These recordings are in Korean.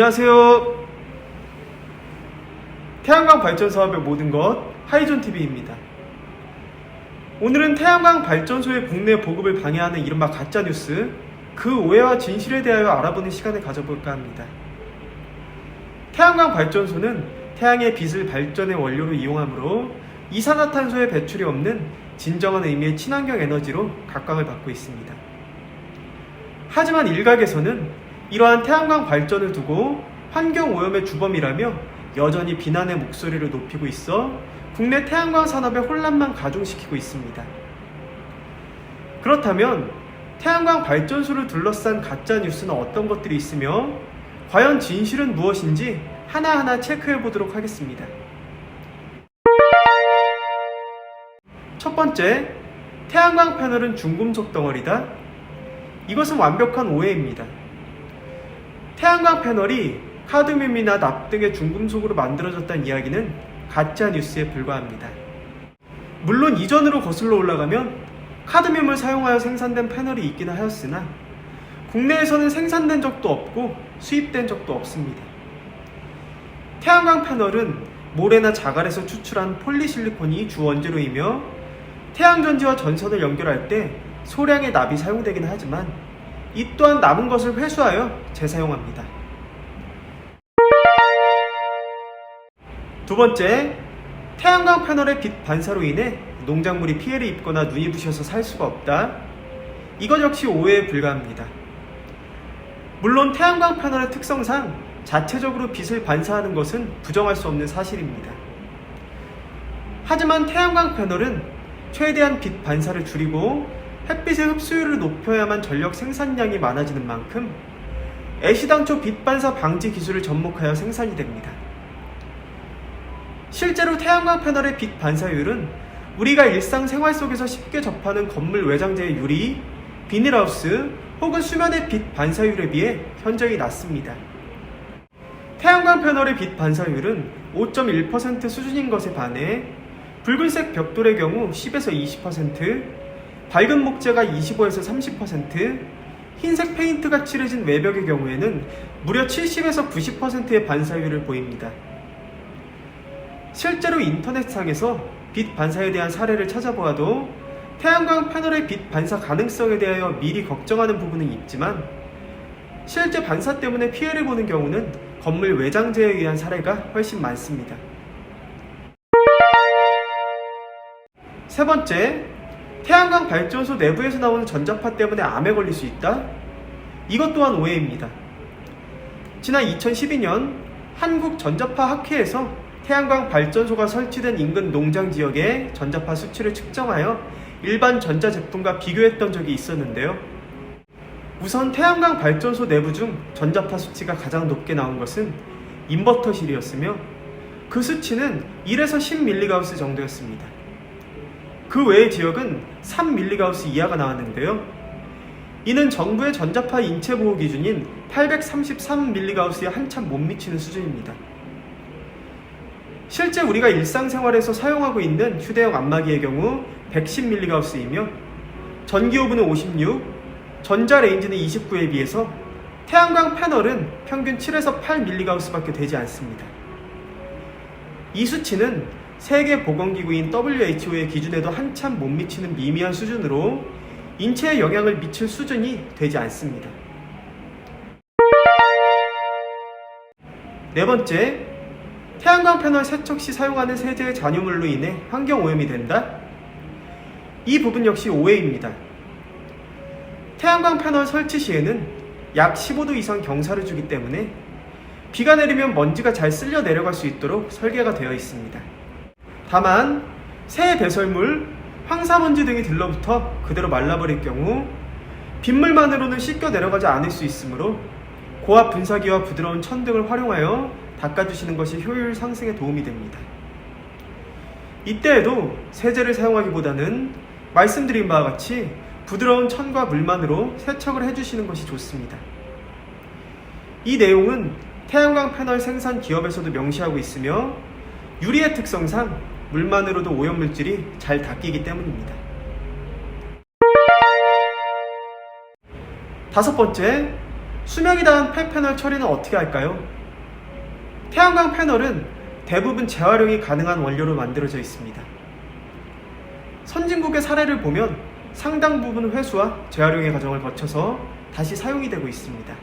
안녕하세요. 태양광 발전 사업의 모든 것 하이존 TV입니다. 오늘은 태양광 발전소의 국내 보급을 방해하는 이른바 가짜 뉴스 그 오해와 진실에 대하여 알아보는 시간을 가져볼까 합니다. 태양광 발전소는 태양의 빛을 발전의 원료로 이용하므로 이산화탄소의 배출이 없는 진정한 의미의 친환경 에너지로 각광을 받고 있습니다. 하지만 일각에서는 이러한 태양광 발전을 두고 환경 오염의 주범이라며 여전히 비난의 목소리를 높이고 있어 국내 태양광 산업의 혼란만 가중시키고 있습니다. 그렇다면 태양광 발전소를 둘러싼 가짜 뉴스는 어떤 것들이 있으며 과연 진실은 무엇인지 하나하나 체크해 보도록 하겠습니다. 첫 번째, 태양광 패널은 중금속 덩어리다. 이것은 완벽한 오해입니다. 태양광 패널이 카드뮴이나 납 등의 중금속으로 만들어졌다는 이야기는 가짜 뉴스에 불과합니다. 물론 이전으로 거슬러 올라가면 카드뮴을 사용하여 생산된 패널이 있기는 하였으나 국내에서는 생산된 적도 없고 수입된 적도 없습니다. 태양광 패널은 모래나 자갈에서 추출한 폴리실리콘이 주 원재료이며 태양전지와 전선을 연결할 때 소량의 납이 사용되기는 하지만 이 또한 남은 것을 회수하여 재사용합니다. 두 번째, 태양광 패널의 빛 반사로 인해 농작물이 피해를 입거나 눈이 부셔서 살 수가 없다. 이것 역시 오해에 불과합니다. 물론 태양광 패널의 특성상 자체적으로 빛을 반사하는 것은 부정할 수 없는 사실입니다. 하지만 태양광 패널은 최대한 빛 반사를 줄이고 햇빛의 흡수율을 높여야만 전력 생산량이 많아지는 만큼 애시당초 빛 반사 방지 기술을 접목하여 생산이 됩니다. 실제로 태양광 패널의 빛 반사율은 우리가 일상생활 속에서 쉽게 접하는 건물 외장재의 유리, 비닐하우스 혹은 수면의 빛 반사율에 비해 현저히 낮습니다. 태양광 패널의 빛 반사율은 5.1% 수준인 것에 반해 붉은색 벽돌의 경우 10에서 20%, 밝은 목재가 25에서 30%, 흰색 페인트가 칠해진 외벽의 경우에는 무려 70에서 90%의 반사율을 보입니다. 실제로 인터넷상에서 빛 반사에 대한 사례를 찾아보아도 태양광 패널의 빛 반사 가능성에 대하여 미리 걱정하는 부분은 있지만 실제 반사 때문에 피해를 보는 경우는 건물 외장재에 의한 사례가 훨씬 많습니다. 세 번째, 태양광 발전소 내부에서 나오는 전자파 때문에 암에 걸릴 수 있다? 이것 또한 오해입니다. 지난 2012년 한국전자파학회에서 태양광 발전소가 설치된 인근 농장 지역의 전자파 수치를 측정하여 일반 전자제품과 비교했던 적이 있었는데요. 우선 태양광 발전소 내부 중 전자파 수치가 가장 높게 나온 것은 인버터실이었으며 그 수치는 1에서 10mgauss 정도였습니다. 그 외의 지역은 3mgauss 이하가 나왔는데요. 이는 정부의 전자파 인체 보호 기준인 833mgauss에 한참 못 미치는 수준입니다. 실제 우리가 일상생활에서 사용하고 있는 휴대용 안마기의 경우 110mgauss이며 전기오븐은 56, 전자레인지는 29에 비해서 태양광 패널은 평균 7에서 8mgauss밖에 되지 않습니다. 이 수치는 세계 보건기구인 WHO의 기준에도 한참 못 미치는 미미한 수준으로 인체에 영향을 미칠 수준이 되지 않습니다. 네 번째, 태양광 패널 세척 시 사용하는 세제의 잔유물로 인해 환경 오염이 된다? 이 부분 역시 오해입니다. 태양광 패널 설치 시에는 약 15도 이상 경사를 주기 때문에 비가 내리면 먼지가 잘 쓸려 내려갈 수 있도록 설계가 되어 있습니다. 다만 새 배설물, 황사먼지 등이 들러붙어 그대로 말라버릴 경우 빗물만으로는 씻겨 내려가지 않을 수 있으므로 고압 분사기와 부드러운 천 등을 활용하여 닦아주시는 것이 효율 상승에 도움이 됩니다. 이때에도 세제를 사용하기보다는 말씀드린 바와 같이 부드러운 천과 물만으로 세척을 해주시는 것이 좋습니다. 이 내용은 태양광 패널 생산 기업에서도 명시하고 있으며 유리의 특성상 물만으로도 오염물질이 잘 닦이기 때문입니다. 다섯 번째, 수명이 다한 폐패널 처리는 어떻게 할까요? 태양광 패널은 대부분 재활용이 가능한 원료로 만들어져 있습니다. 선진국의 사례를 보면 상당 부분 회수와 재활용의 과정을 거쳐서 다시 사용이 되고 있습니다.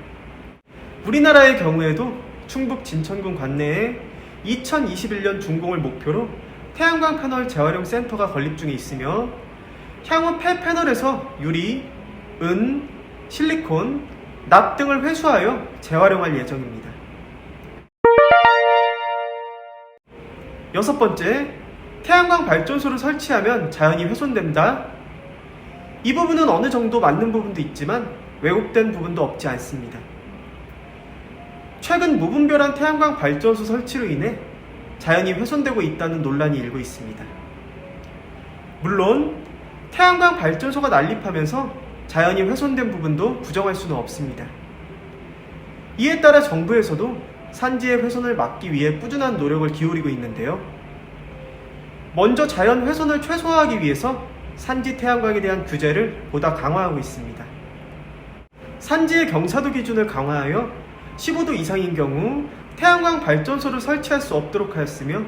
우리나라의 경우에도 충북 진천군 관내에 2021년 준공을 목표로 태양광 패널 재활용 센터가 건립 중에 있으며 향후 폐 패널에서 유리, 은, 실리콘, 납 등을 회수하여 재활용할 예정입니다. 여섯 번째, 태양광 발전소를 설치하면 자연이 훼손된다. 이 부분은 어느 정도 맞는 부분도 있지만 왜곡된 부분도 없지 않습니다. 최근 무분별한 태양광 발전소 설치로 인해 자연이 훼손되고 있다는 논란이 일고 있습니다. 물론 태양광 발전소가 난립하면서 자연이 훼손된 부분도 부정할 수는 없습니다. 이에 따라 정부에서도 산지의 훼손을 막기 위해 꾸준한 노력을 기울이고 있는데요. 먼저 자연 훼손을 최소화하기 위해서 산지 태양광에 대한 규제를 보다 강화하고 있습니다. 산지의 경사도 기준을 강화하여 15도 이상인 경우 태양광 발전소를 설치할 수 없도록 하였으며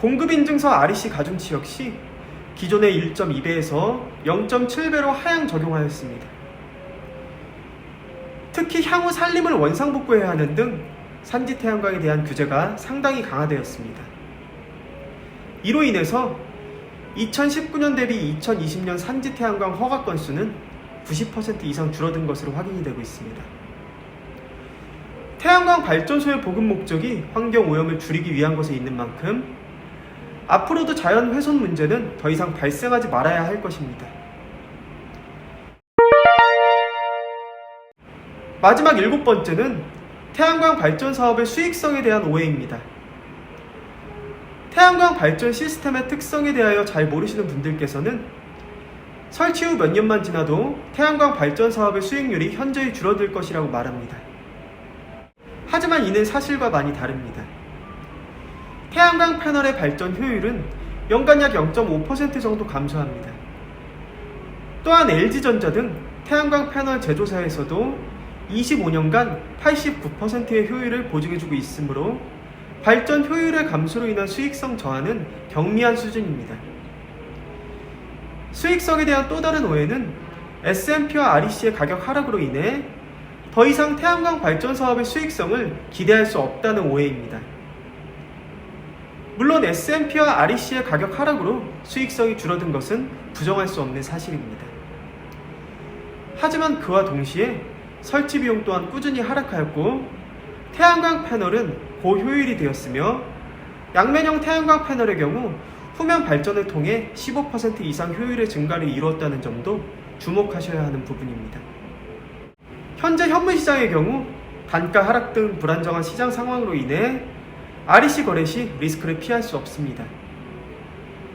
공급 인증서 REC 가중치 역시 기존의 1.2배에서 0.7배로 하향 적용하였습니다. 특히 향후 산림을 원상복구해야 하는 등 산지 태양광에 대한 규제가 상당히 강화되었습니다. 이로 인해서 2019년 대비 2020년 산지 태양광 허가 건수는 90% 이상 줄어든 것으로 확인이 되고 있습니다. 태양광 발전소의 보급 목적이 환경 오염을 줄이기 위한 것에 있는 만큼 앞으로도 자연 훼손 문제는 더 이상 발생하지 말아야 할 것입니다. 마지막 일곱 번째는 태양광 발전 사업의 수익성에 대한 오해입니다. 태양광 발전 시스템의 특성에 대하여 잘 모르시는 분들께서는 설치 후 몇 년만 지나도 태양광 발전 사업의 수익률이 현저히 줄어들 것이라고 말합니다. 하지만 이는 사실과 많이 다릅니다. 태양광 패널의 발전 효율은 연간 약 0.5% 정도 감소합니다. 또한 LG전자 등 태양광 패널 제조사에서도 25년간 89%의 효율을 보증해주고 있으므로 발전 효율의 감소로 인한 수익성 저하는 경미한 수준입니다. 수익성에 대한 또 다른 오해는 S&P와 REC의 가격 하락으로 인해 더 이상 태양광 발전 사업의 수익성을 기대할 수 없다는 오해입니다. 물론 S&P와 REC의 가격 하락으로 수익성이 줄어든 것은 부정할 수 없는 사실입니다. 하지만 그와 동시에 설치 비용 또한 꾸준히 하락하였고 태양광 패널은 고효율이 되었으며 양면형 태양광 패널의 경우 후면 발전을 통해 15% 이상 효율의 증가를 이루었다는 점도 주목하셔야 하는 부분입니다. 현재 현물 시장의 경우 단가 하락 등 불안정한 시장 상황으로 인해 REC 거래 시 리스크를 피할 수 없습니다.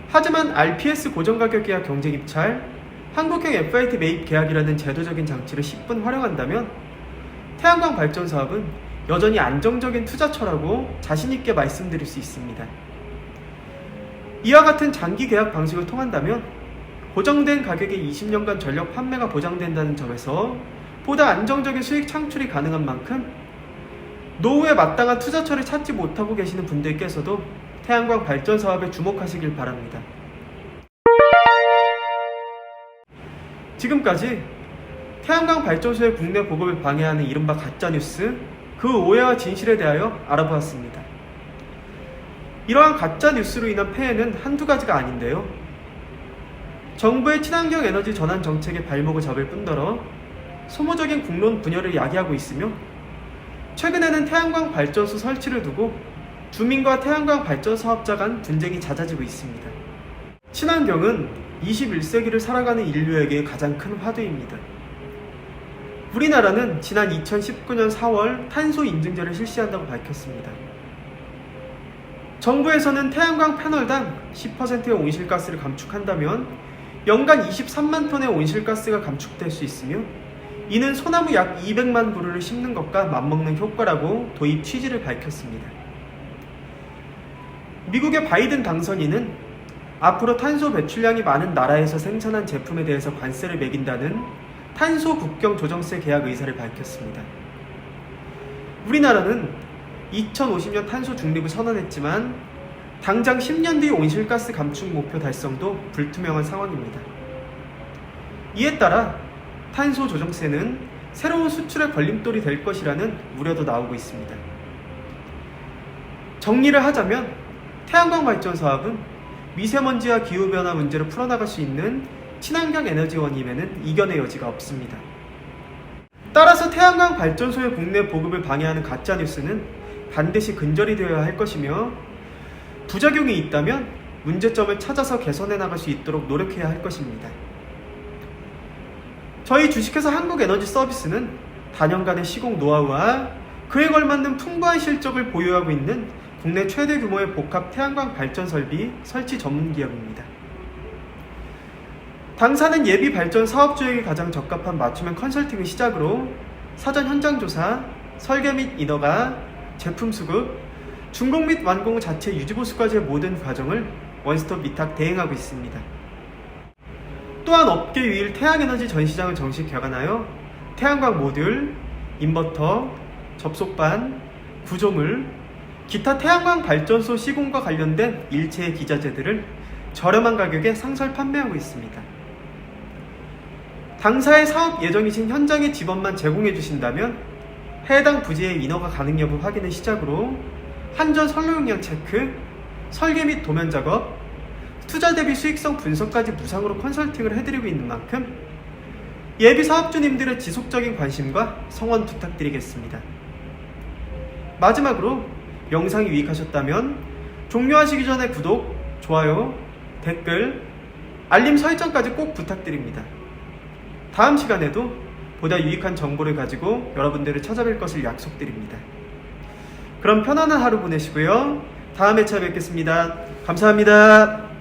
하지만 RPS 고정가격 계약 경쟁 입찰, 한국형 FIT 매입 계약이라는 제도적인 장치를 10분 활용한다면 태양광 발전 사업은 여전히 안정적인 투자처라고 자신있게 말씀드릴 수 있습니다. 이와 같은 장기 계약 방식을 통한다면 고정된 가격에 20년간 전력 판매가 보장된다는 점에서 보다 안정적인 수익 창출이 가능한 만큼 노후에 마땅한 투자처를 찾지 못하고 계시는 분들께서도 태양광 발전 사업에 주목하시길 바랍니다. 지금까지 태양광 발전소의 국내 보급을 방해하는 이른바 가짜뉴스, 그 오해와 진실에 대하여 알아보았습니다. 이러한 가짜뉴스로 인한 폐해는 한두 가지가 아닌데요. 정부의 친환경 에너지 전환 정책의 발목을 잡을 뿐더러 소모적인 국론 분열을 야기하고 있으며 최근에는 태양광 발전소 설치를 두고 주민과 태양광 발전 사업자 간 분쟁이 잦아지고 있습니다. 친환경은 21세기를 살아가는 인류에게 가장 큰 화두입니다. 우리나라는 지난 2019년 4월 탄소 인증제를 실시한다고 밝혔습니다. 정부에서는 태양광 패널당 10%의 온실가스를 감축한다면 연간 23만 톤의 온실가스가 감축될 수 있으며 이는 소나무 약 200만 그루를 심는 것과 맞먹는 효과라고 도입 취지를 밝혔습니다. 미국의 바이든 당선인은 앞으로 탄소 배출량이 많은 나라에서 생산한 제품에 대해서 관세를 매긴다는 탄소 국경 조정세 계약 의사를 밝혔습니다. 우리나라는 2050년 탄소 중립을 선언했지만 당장 10년 뒤 온실가스 감축 목표 달성도 불투명한 상황입니다. 이에 따라 탄소 조정세는 새로운 수출의 걸림돌이 될 것이라는 우려도 나오고 있습니다. 정리를 하자면 태양광 발전 사업은 미세먼지와 기후변화 문제를 풀어나갈 수 있는 친환경 에너지원임에는 이견의 여지가 없습니다. 따라서 태양광 발전소의 국내 보급을 방해하는 가짜뉴스는 반드시 근절이 되어야 할 것이며 부작용이 있다면 문제점을 찾아서 개선해 나갈 수 있도록 노력해야 할 것입니다. 저희 주식회사 한국에너지 서비스는 단연간의 시공 노하우와 그에 걸맞는 풍부한 실적을 보유하고 있는 국내 최대 규모의 복합 태양광 발전 설비 설치 전문 기업입니다. 당사는 예비 발전 사업 주행에 가장 적합한 맞춤형 컨설팅을 시작으로 사전 현장 조사, 설계 및 인허가, 제품 수급, 준공 및 완공 자체 유지 보수까지의 모든 과정을 원스톱 위탁 대행하고 있습니다. 또한 업계 유일 태양에너지 전시장을 정식 개관하여 태양광 모듈, 인버터, 접속반, 구조물, 기타 태양광 발전소 시공과 관련된 일체의 기자재들을 저렴한 가격에 상설 판매하고 있습니다. 당사의 사업 예정이신 현장의 지번만 제공해 주신다면 해당 부지의 인허가 가능 여부 확인을 시작으로 한전 선로용량 체크, 설계 및 도면 작업, 투자 대비 수익성 분석까지 무상으로 컨설팅을 해드리고 있는 만큼 예비 사업주님들의 지속적인 관심과 성원 부탁드리겠습니다. 마지막으로 영상이 유익하셨다면 종료하시기 전에 구독, 좋아요, 댓글, 알림 설정까지 꼭 부탁드립니다. 다음 시간에도 보다 유익한 정보를 가지고 여러분들을 찾아뵐 것을 약속드립니다. 그럼 편안한 하루 보내시고요. 다음에 찾아뵙겠습니다. 감사합니다.